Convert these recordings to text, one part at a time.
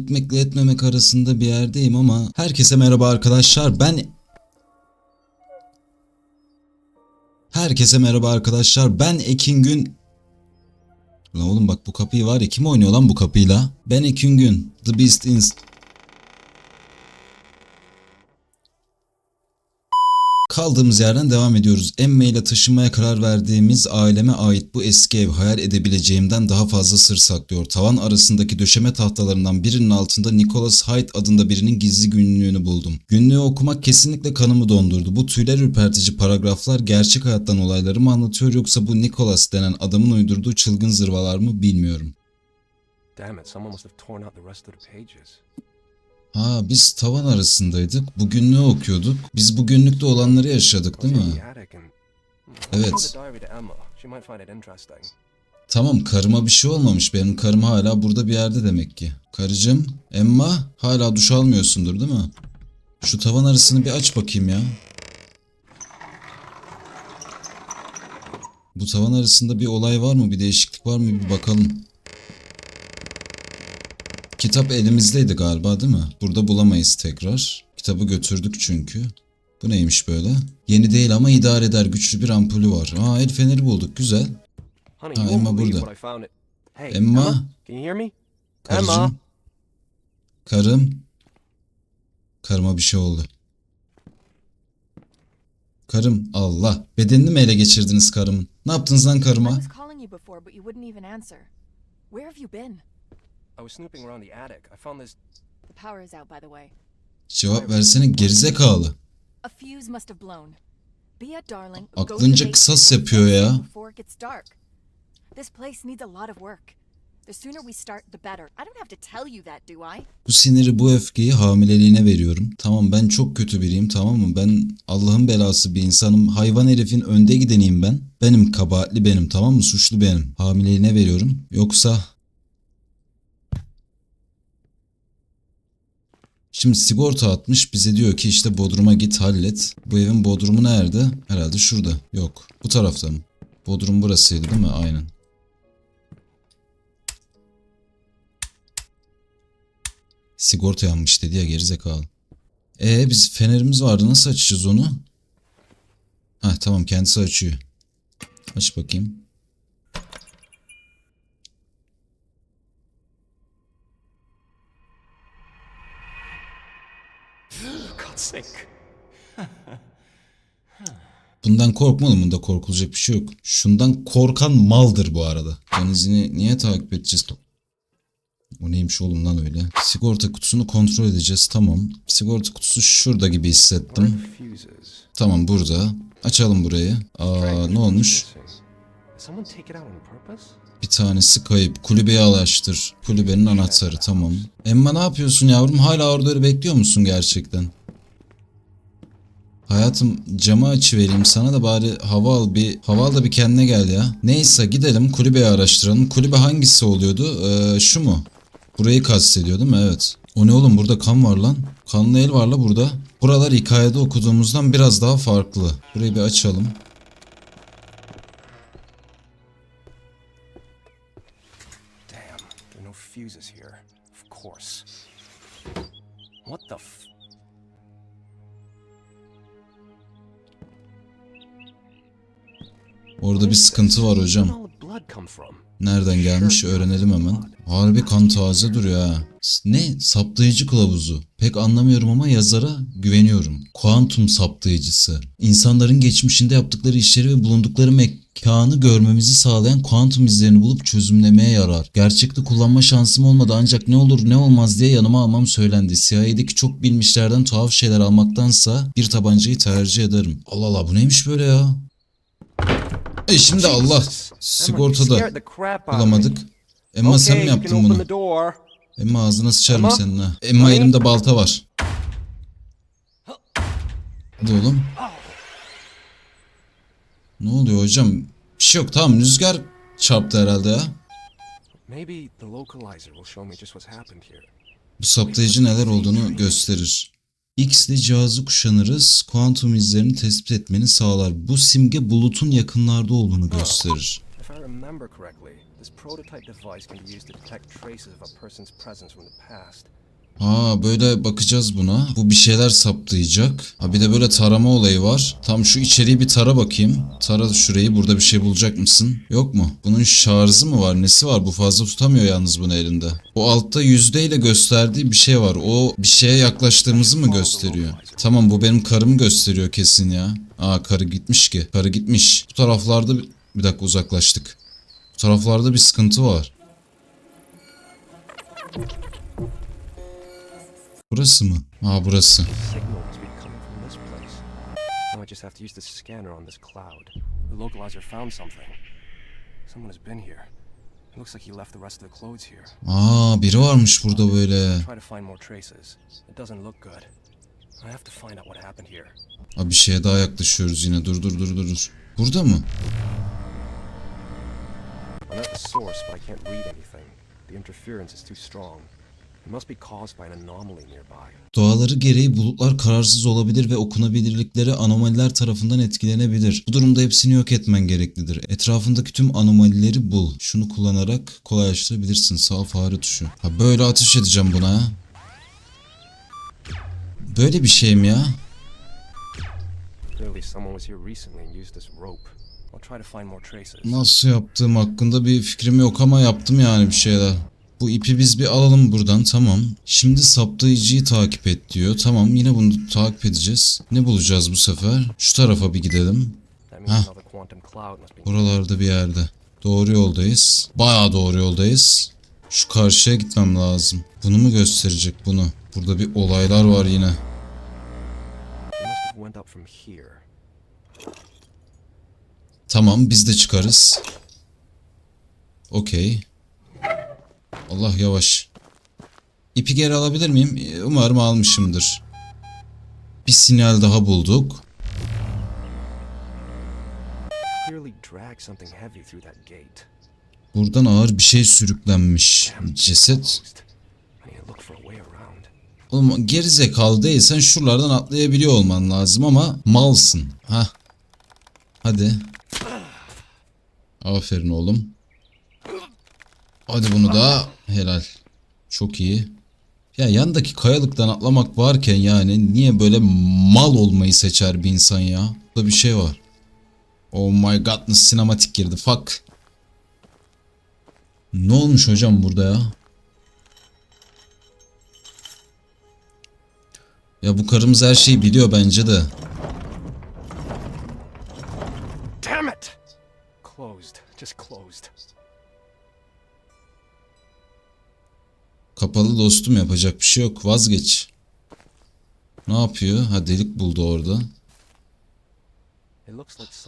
etmekle etmemek arasında bir yerdeyim ama herkese merhaba arkadaşlar. Ben Herkese merhaba arkadaşlar. Ben Ekin Gün. Lan oğlum bak bu kapıyı var ya kim oynuyor lan bu kapıyla? Ben Ekin Gün. The Beast Inst. Kaldığımız yerden devam ediyoruz. Emme ile taşınmaya karar verdiğimiz aileme ait bu eski ev hayal edebileceğimden daha fazla sır saklıyor. Tavan arasındaki döşeme tahtalarından birinin altında Nicholas Hyde adında birinin gizli günlüğünü buldum. Günlüğü okumak kesinlikle kanımı dondurdu. Bu tüyler ürpertici paragraflar gerçek hayattan olayları mı anlatıyor yoksa bu Nicholas denen adamın uydurduğu çılgın zırvalar mı bilmiyorum. Damn it, someone must have torn out the rest of the pages. Ha biz tavan arasındaydık. Bu günlüğü okuyorduk. Biz bu günlükte olanları yaşadık değil mi? Evet. Tamam karıma bir şey olmamış. Benim karım hala burada bir yerde demek ki. Karıcığım, Emma hala duş almıyorsundur değil mi? Şu tavan arasını bir aç bakayım ya. Bu tavan arasında bir olay var mı? Bir değişiklik var mı? Bir bakalım. Kitap elimizdeydi galiba değil mi? Burada bulamayız tekrar. Kitabı götürdük çünkü. Bu neymiş böyle? Yeni değil ama idare eder. Güçlü bir ampulü var. Aa el feneri bulduk. Güzel. Ha, Emma burada. Emma? can you hear me? Emma? Karıcığım. Karım. Karıma bir şey oldu. Karım Allah. Bedenini mi ele geçirdiniz karımın? Ne yaptınız lan karıma? I was snooping around the attic. I found this. The power is out, by the way. Cevap versene gerizekalı. A fuse must have blown. Be a darling. Aklınca kısas yapıyor ya. Before it gets dark. This place needs a lot of work. The sooner we start, the better. I don't have to tell you that, do I? Bu siniri bu öfkeyi hamileliğine veriyorum. Tamam ben çok kötü biriyim tamam mı? Ben Allah'ın belası bir insanım. Hayvan herifin önde gideniyim ben. Benim kabahatli benim tamam mı? Suçlu benim. Hamileliğine veriyorum. Yoksa Şimdi sigorta atmış bize diyor ki işte Bodrum'a git hallet. Bu evin Bodrum'u nerede? Herhalde şurada. Yok. Bu tarafta mı? Bodrum burasıydı değil mi? Aynen. Sigorta yanmış dedi ya gerizekalı. Ee biz fenerimiz vardı nasıl açacağız onu? Heh tamam kendisi açıyor. Aç bakayım. Bundan korkmalı bunda korkulacak bir şey yok. Şundan korkan maldır bu arada. Denizini niye takip edeceğiz? O neymiş oğlum lan öyle? Sigorta kutusunu kontrol edeceğiz tamam. Sigorta kutusu şurada gibi hissettim. Tamam burada. Açalım burayı. Aa ne olmuş? Bir tanesi kayıp. Kulübeyi alaştır. Kulübenin anahtarı tamam. Emma ne yapıyorsun yavrum? Hala orada öyle bekliyor musun gerçekten? Hayatım camı açıvereyim sana da bari hava al bir hava al da bir kendine gel ya. Neyse gidelim kulübeyi araştıralım. Kulübe hangisi oluyordu? Ee, şu mu? Burayı kastediyor değil mi? Evet. O ne oğlum burada kan var lan. Kanlı el var la burada. Buralar hikayede okuduğumuzdan biraz daha farklı. Burayı bir açalım. Damn, there are no fuses here. Of course. What the? Orada bir sıkıntı var hocam. Nereden gelmiş öğrenelim hemen. Harbi kan taze duruyor ha. Ne? Saptayıcı kılavuzu. Pek anlamıyorum ama yazara güveniyorum. Kuantum saptayıcısı. İnsanların geçmişinde yaptıkları işleri ve bulundukları mekanı görmemizi sağlayan kuantum izlerini bulup çözümlemeye yarar. Gerçekte kullanma şansım olmadı ancak ne olur ne olmaz diye yanıma almam söylendi. CIA'deki çok bilmişlerden tuhaf şeyler almaktansa bir tabancayı tercih ederim. Allah Allah bu neymiş böyle ya? E şimdi Allah sigortada bulamadık. Emma sen mi yaptın bunu? Emma ağzına sıçarım senin ha. Emma elimde balta var. Hadi oğlum. Ne oluyor hocam? Bir şey yok tamam rüzgar çarptı herhalde ya. Bu saptayıcı neler olduğunu gösterir. X ile cihazı kuşanırız. Kuantum izlerini tespit etmeni sağlar. Bu simge bulutun yakınlarda olduğunu gösterir. This prototype device can be used to detect traces of a person's presence from the past. Ha böyle bakacağız buna. Bu bir şeyler saptayacak. Ha bir de böyle tarama olayı var. Tam şu içeriği bir tara bakayım. Tara şurayı burada bir şey bulacak mısın? Yok mu? Bunun şarjı mı var? Nesi var? Bu fazla tutamıyor yalnız bunu elinde. O altta yüzdeyle gösterdiği bir şey var. O bir şeye yaklaştığımızı mı gösteriyor? Tamam bu benim karımı gösteriyor kesin ya. Aa karı gitmiş ki. Karı gitmiş. Bu taraflarda bir, bir dakika uzaklaştık. Bu taraflarda bir sıkıntı var. Burası mı? Aa burası. I just have to use the scanner on this cloud. The localizer found something. Someone has been here. It looks like he left the rest of the clothes here. Aa biri varmış burada böyle. Try to find more traces. It doesn't look good. I have to find out what happened here. Aa bir şeye daha yaklaşıyoruz yine. Dur dur dur dur dur. Burada mı? I'm at the source, but I can't read anything. The interference is too strong. It must be caused by an anomaly nearby. Doğaları gereği bulutlar kararsız olabilir ve okunabilirlikleri anomaliler tarafından etkilenebilir. Bu durumda hepsini yok etmen gereklidir. Etrafındaki tüm anomalileri bul. Şunu kullanarak kolaylaştırabilirsin. Sağ fare tuşu. Ha böyle ateş edeceğim buna ha. Böyle bir şey mi ya? Clearly someone was here recently and used this rope. I'll try to find more traces. Nasıl yaptığım hakkında bir fikrim yok ama yaptım yani bir şeyler. Bu ipi biz bir alalım buradan tamam. Şimdi saptayıcıyı takip et diyor. Tamam yine bunu takip edeceğiz. Ne bulacağız bu sefer? Şu tarafa bir gidelim. Be Buralarda bir yerde. Doğru yoldayız. Bayağı doğru yoldayız. Şu karşıya gitmem lazım. Bunu mu gösterecek bunu? Burada bir olaylar var yine. Tamam biz de çıkarız. Okey. Allah yavaş. İpi geri alabilir miyim? Ee, Umarım almışımdır. Bir sinyal daha bulduk. Buradan ağır bir şey sürüklenmiş. Ceset. Oğlum geri zekalı değilsen şuralardan atlayabiliyor olman lazım ama malsın. Ha. Hadi. Aferin oğlum. Hadi bunu da helal. Çok iyi. Ya yandaki kayalıktan atlamak varken yani niye böyle mal olmayı seçer bir insan ya? Burada bir şey var. Oh my god sinematik girdi fuck. Ne olmuş hocam burada ya? Ya bu karımız her şeyi biliyor bence de. Damn it! Closed. Just closed. Kapalı dostum yapacak bir şey yok. Vazgeç. Ne yapıyor? Ha delik buldu orada.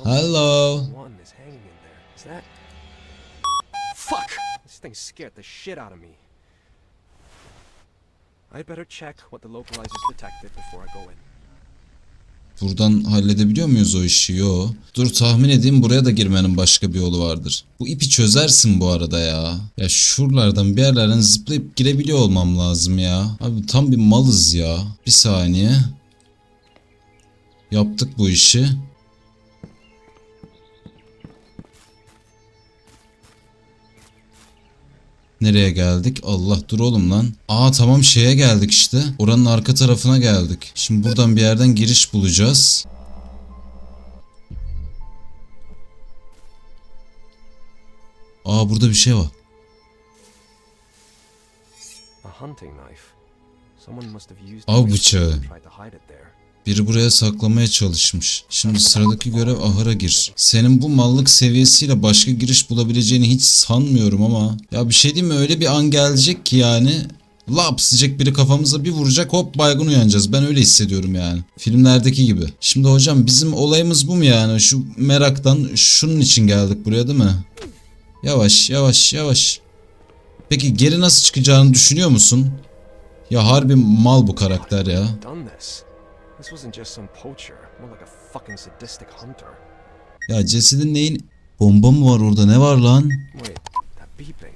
Hello. Fuck! This thing scared the shit out of me. I'd better check what the localizers detected before I go in. Buradan halledebiliyor muyuz o işi? Yo. Dur tahmin edeyim buraya da girmenin başka bir yolu vardır. Bu ipi çözersin bu arada ya. Ya şuralardan bir yerlerden zıplayıp girebiliyor olmam lazım ya. Abi tam bir malız ya. Bir saniye. Yaptık bu işi. Nereye geldik? Allah dur oğlum lan. Aa tamam şeye geldik işte. Oranın arka tarafına geldik. Şimdi buradan bir yerden giriş bulacağız. Aa burada bir şey var. Av bıçağı. Biri buraya saklamaya çalışmış. Şimdi sıradaki görev ahıra gir. Senin bu mallık seviyesiyle başka giriş bulabileceğini hiç sanmıyorum ama. Ya bir şey diyeyim mi öyle bir an gelecek ki yani. Lapsıcak biri kafamıza bir vuracak hop baygın uyanacağız. Ben öyle hissediyorum yani. Filmlerdeki gibi. Şimdi hocam bizim olayımız bu mu yani? Şu meraktan şunun için geldik buraya değil mi? Yavaş yavaş yavaş. Peki geri nasıl çıkacağını düşünüyor musun? Ya harbi mal bu karakter ya. This wasn't just some poacher, more like a fucking sadistic hunter. Ya cesedin neyin? Bomba mı var orada? Ne var lan? Wait, that beeping.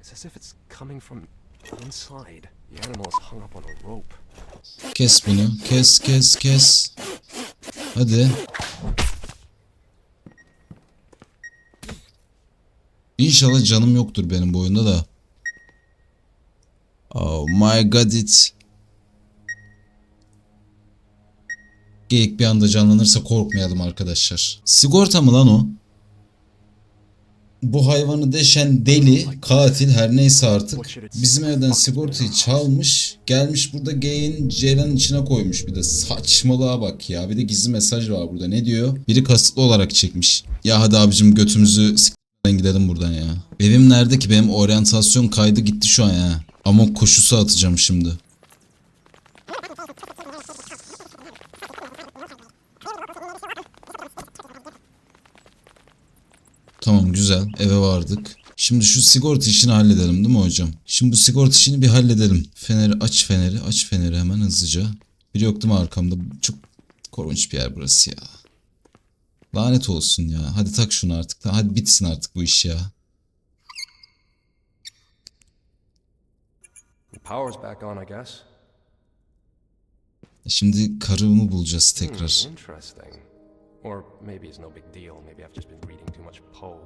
It's as if it's coming from inside. The animal is hung up on a rope. Kes bunu. Kes kes kes. Hadi. İnşallah canım yoktur benim bu oyunda da. Oh my god it. Geyik bir anda canlanırsa korkmayalım arkadaşlar. Sigorta mı lan o? Bu hayvanı deşen deli, katil her neyse artık bizim evden sigortayı çalmış, gelmiş burada geyin ceylanın içine koymuş bir de saçmalığa bak ya. Bir de gizli mesaj var burada. Ne diyor? Biri kasıtlı olarak çekmiş. Ya hadi abicim götümüzü s**den gidelim buradan ya. Evim nerede ki? Benim oryantasyon kaydı gitti şu an ya. Ama koşusu atacağım şimdi. Tamam güzel eve vardık. Şimdi şu sigorta işini halledelim değil mi hocam? Şimdi bu sigorta işini bir halledelim. Feneri aç feneri aç feneri hemen hızlıca. Biri yok değil mi arkamda? Çok korkunç bir yer burası ya. Lanet olsun ya. Hadi tak şunu artık. Hadi bitsin artık bu iş ya. The power's back on, I guess. Şimdi karımı bulacağız Hmm, tekrar. interesting. Or maybe it's no big deal. Maybe I've just been reading too much Poe.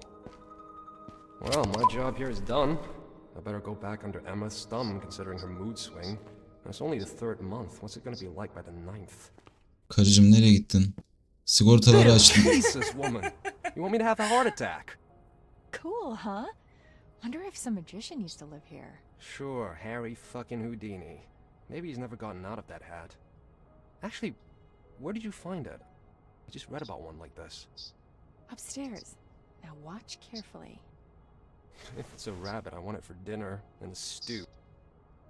Well, my job here is done. I better go back under Emma's thumb, considering her mood swing. And it's only the third month. What's it gonna be like by the ninth? Karıcığım nereye gittin? Sigortaları açtım. Jesus, woman! You want me to have a heart attack? Cool, huh? Wonder if some magician used to live here. Sure, Harry fucking Houdini. Maybe he's never gotten out of that hat. Actually, where did you find it? I just read about one like this. Upstairs. Now watch carefully. If it's a rabbit, I want it for dinner and a stew.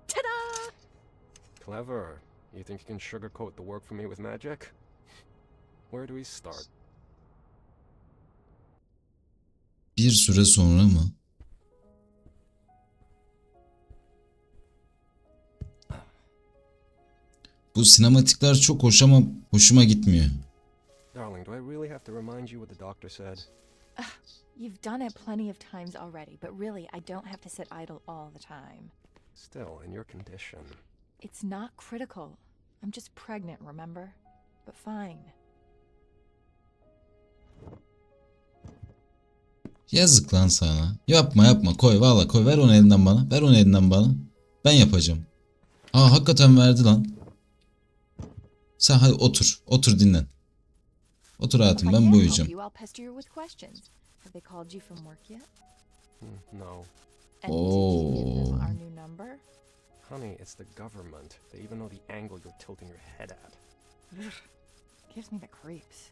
Ta-da! Clever. You think you can sugarcoat the work for me with magic? Where do we start? Bir süre sonra mı? Bu sinematikler çok hoş ama hoşuma gitmiyor. Have to remind you what the doctor said? You've done it plenty of times already, but really, I don't have to sit idle all the time. Still, in your condition. It's not critical. I'm just pregnant, remember? But fine. Yazık lan sana. Yapma yapma koy valla koy ver onu elinden bana. Ver onu elinden bana. Ben yapacağım. Aa hakikaten verdi lan. Sen hadi otur. Otur dinlen. Otur hayatım I ben can't bu help I'll pester you with questions. Have they called you from work yet? Hmm, no. And did you give them Oh. our new number? Honey, it's the government. They even know the angle you're tilting your head at. Gives me the creeps.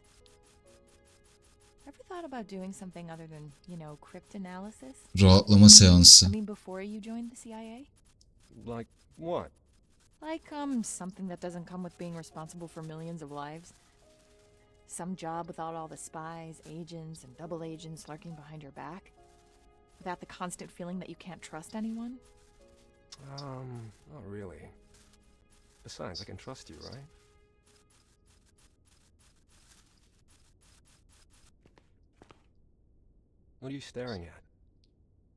Ever thought about doing something other than, you know, cryptanalysis? Rahatlama seansı. I mean, before you joined the CIA? Like what? Like, um, something that doesn't come with being responsible for millions of lives. Some job without all the spies, agents, and double agents lurking behind your back. Without the constant feeling that you can't trust anyone. Um, not really. Besides, I can trust you, right? What are you staring at?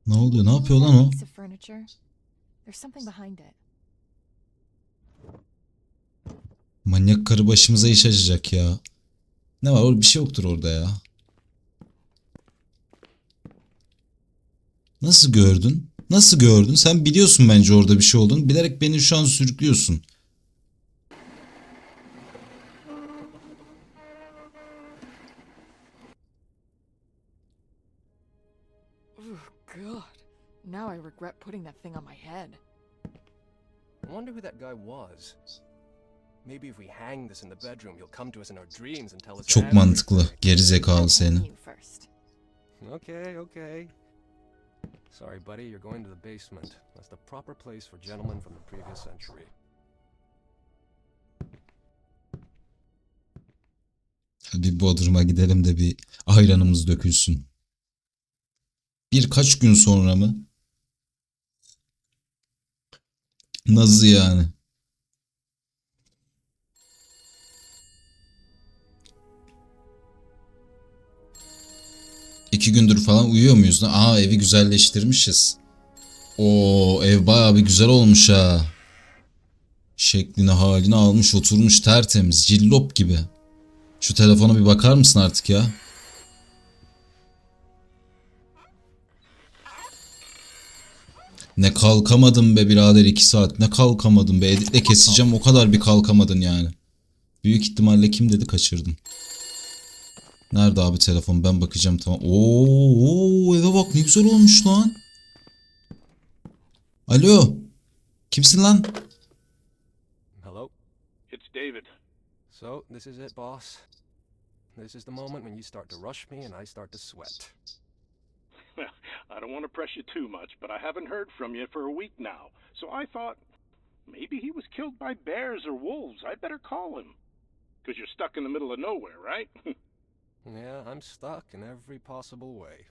Ne oluyor? Ne yapıyor That lan o? Piece of furniture. There's something behind it. Manyak karı başımıza iş açacak ya. Ne var? Orada bir şey yoktur orada ya. Nasıl gördün? Nasıl gördün? Sen biliyorsun bence orada bir şey olduğunu. Bilerek beni şu an sürüklüyorsun. God. Now I regret putting that thing on my head. I wonder who that guy was. Çok mantıklı. Geri zekalı seni. Okay, okay. Sorry, buddy, you're going to the basement. That's the proper place for gentlemen from the previous century. Bir Bodrum'a gidelim de bir ayranımız dökülsün. Birkaç gün sonra mı? Nasıl yani? İki gündür falan uyuyor muyuz? Aa evi güzelleştirmişiz. Oo ev bayağı bir güzel olmuş ha. Şeklini halini almış oturmuş tertemiz cillop gibi. Şu telefona bir bakar mısın artık ya? Ne kalkamadım be birader 2 saat. Ne kalkamadım be. Editle keseceğim o kadar bir kalkamadın yani. Büyük ihtimalle kim dedi kaçırdım. Nerede abi telefon? Ben bakacağım tamam. Oo, oo, eve bak ne güzel olmuş lan. Alo. Kimsin lan? Hello? It's David. So, this is it, boss. This is the moment when you start to rush me and I start to sweat. I don't want to press you too much, but I haven't heard from you for a week now. So I thought maybe he was killed by bears or wolves. I better call him. Because you're stuck in the middle of nowhere, right? Yeah, I'm stuck in every possible way.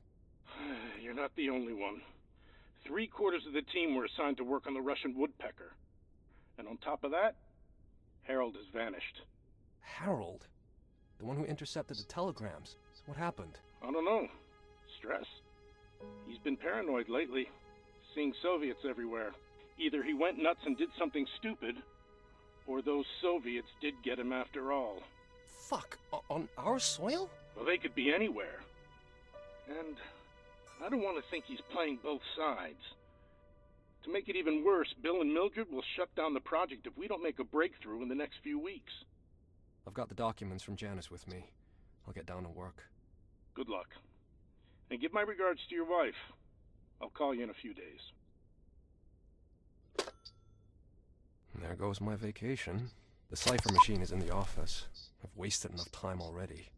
you're not the only one. Three quarters of the team were assigned to work on the Russian woodpecker. And on top of that, Harold has vanished. Harold? The one who intercepted the telegrams. What happened? I don't know. Stress? He's been paranoid lately, seeing Soviets everywhere. Either he went nuts and did something stupid, or those Soviets did get him after all. Fuck! o- On our soil? Well, they could be anywhere. And I don't want to think he's playing both sides. To make it even worse, Bill and Mildred will shut down the project if we don't make a breakthrough in the next few weeks. I've got the documents from Janice with me. I'll get down to work. Good luck. And give my regards to your wife. I'll call you in a few days. There goes my vacation. The cipher machine is in the office. I've wasted enough time already.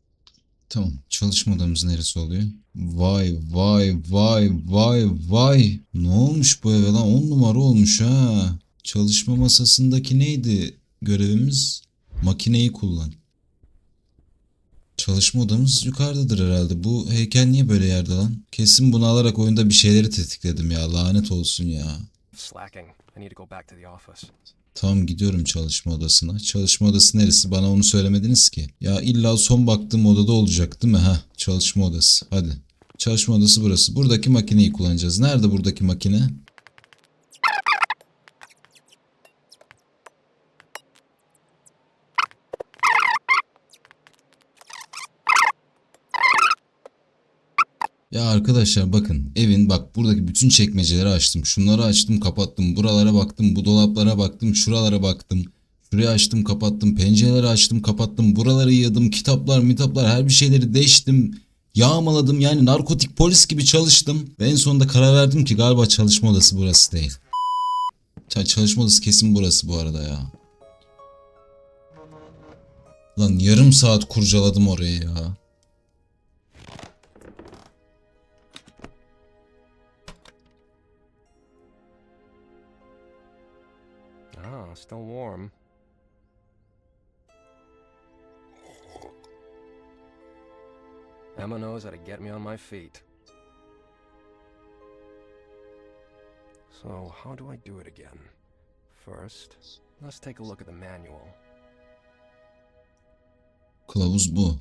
Tamam. Çalışma odamız neresi oluyor? Vay vay vay vay vay. Ne olmuş bu eve lan? 10 numara olmuş ha. Çalışma masasındaki neydi görevimiz? Makineyi kullan. Çalışma odamız yukarıdadır herhalde. Bu heykel niye böyle yerde lan? Kesin bunu alarak oyunda bir şeyleri tetikledim ya. Lanet olsun ya. Slacking. I need to go back to the office. Tamam gidiyorum çalışma odasına. Çalışma odası neresi? Bana onu söylemediniz ki. Ya illa son baktığım odada olacak değil mi? Ha, çalışma odası. Hadi. Çalışma odası burası. Buradaki makineyi kullanacağız. Nerede buradaki makine? Ya arkadaşlar bakın evin bak buradaki bütün çekmeceleri açtım. Şunları açtım kapattım. Buralara baktım. Bu dolaplara baktım. Şuralara baktım. Şurayı açtım kapattım. Pencereleri açtım kapattım. Buraları yığdım. Kitaplar mitaplar her bir şeyleri deştim. Yağmaladım yani narkotik polis gibi çalıştım. Ve en sonunda karar verdim ki galiba çalışma odası burası değil. Ça- Çalışma odası kesin burası bu arada ya. Lan yarım saat kurcaladım orayı ya. Still warm. Emma knows how to get me on my feet. So, how do I do it again? First, let's take a look at the manual. Kılavuz bu.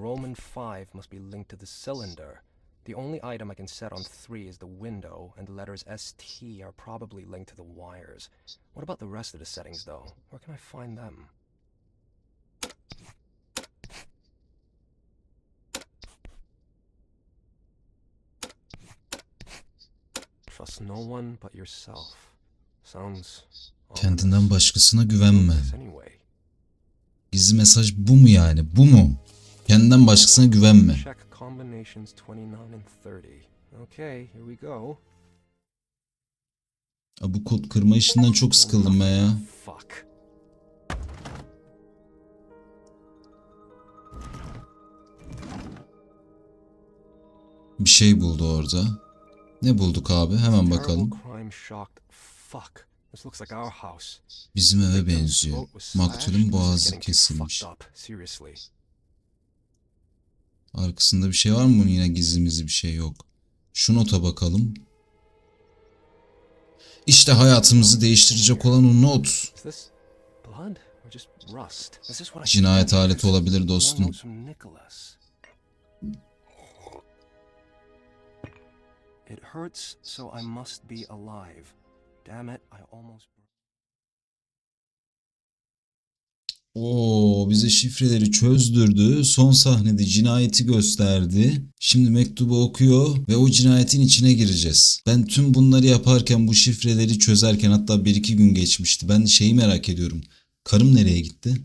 Roman 5 must be linked to the cylinder. The only item I can set on 3 is the window, and the letters ST are probably linked to the wires. What about the rest of the settings, though? Where can I find them? Trust no one but yourself. Sounds Kendinden başkasına güvenme. Gizli mesaj bu mu yani? Bu mu? Kendinden başkasına güvenme. Check combinations 29 and 30. Okay, here we go. Ya bu kod kırma işinden çok sıkıldım ben ya. Bir şey buldu orada. Ne bulduk abi? Hemen bakalım. Bizim eve benziyor. Maktulün boğazı kesilmiş. Arkasında bir şey var mı? Yine gizlimizi bir şey yok. Şu nota bakalım. İşte hayatımızı değiştirecek olan o not. Cinayet aleti olabilir dostum. It hurts, so I must be alive. Damn it, I almost. Oo bize şifreleri çözdürdü. Son sahnede cinayeti gösterdi. Şimdi mektubu okuyor ve o cinayetin içine gireceğiz. Ben tüm bunları yaparken bu şifreleri çözerken hatta bir iki gün geçmişti. Ben şeyi merak ediyorum. Karım nereye gitti?